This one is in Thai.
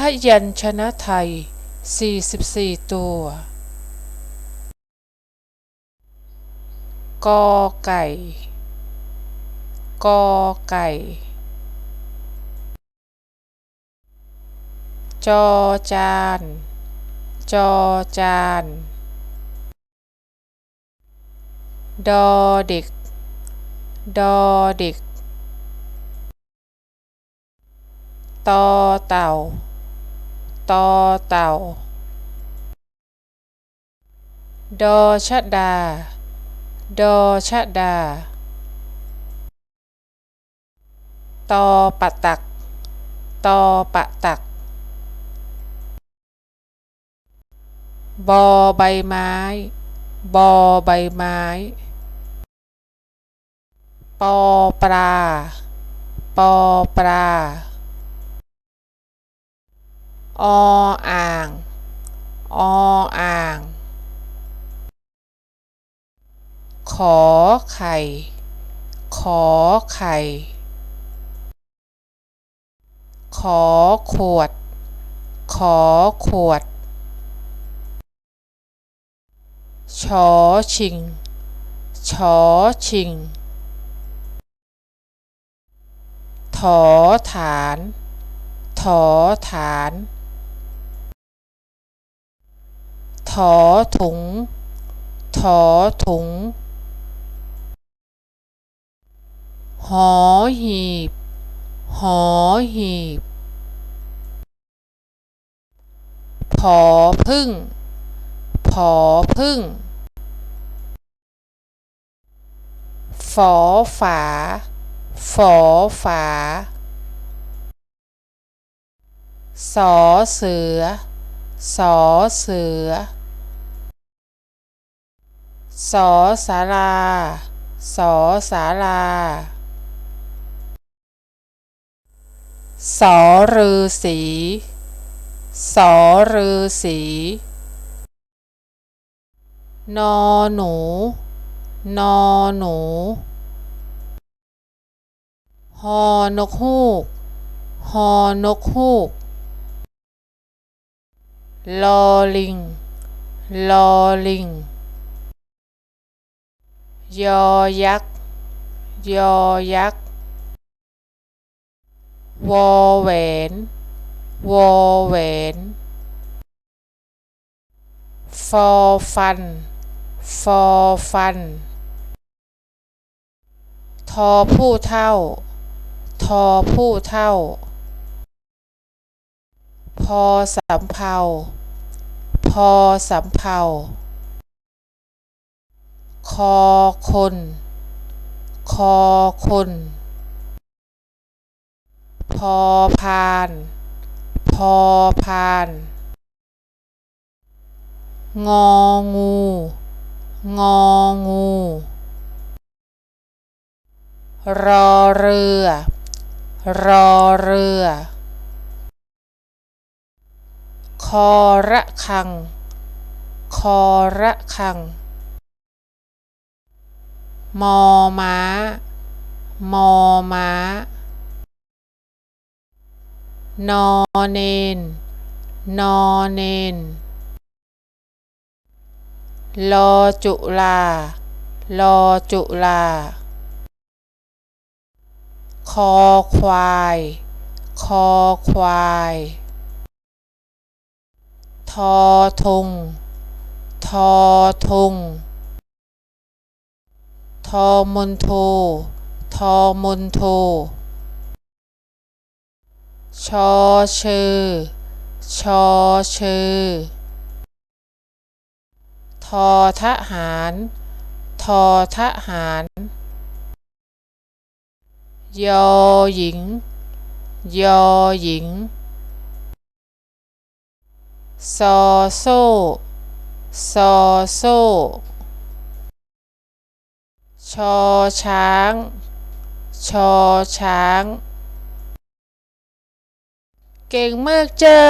พยัญชนะไทย 44 ตัว กอไก่ กอไก่ จอจาน จอจาน ดอเด็ก ดอเด็ก ตอเต่า ตอเต่า ดอชะดา ดอชะดา ตอปะตัก ตอปะตัก บอใบไม้ บอใบไม้ ปอปลา ปอปลา ออ่าง ออ่าง ขอไข่ ขอไข่ ขอขวด ขอขวด ชอชิง ชอชิง ถอฐาน ถอฐาน อถุงถอถุง หอหีบ หอหีบ ผอพึ่ง ผอพึ่ง ฝอฝา ฝอฝา สอเสือ สอเสือ สอสาราสอสาราสอรือสีสอรือสีนอหนู นอหนูฮอนกฮูกฮอนกฮูกลอลิงลอลิง ยอยักษ์ ยอยักษ์ วอแหวน วอแหวน ฟอฟัน ฟอฟัน ทอผู้เท่า ทอผู้เท่า พอสำเภาพอสำเภา คอคน คอคน พอพาน พอพาน งองู งองู รอเรือ รอเรือ คอระคัง คอระคัง มอม้า มอม้า นอเนน นอเนน ลอจุลา ลอจุลา คอควาย คอควาย ทอทง ทอทง ทอมนโท ทอมนโท ชอเชอ ชอเชอ ทอทหาร ทอทหาร ยอหญิง ยอหญิง ซอโซ่ซอโซ่ ชอช้าง ชอช้าง เก่งมากจ้า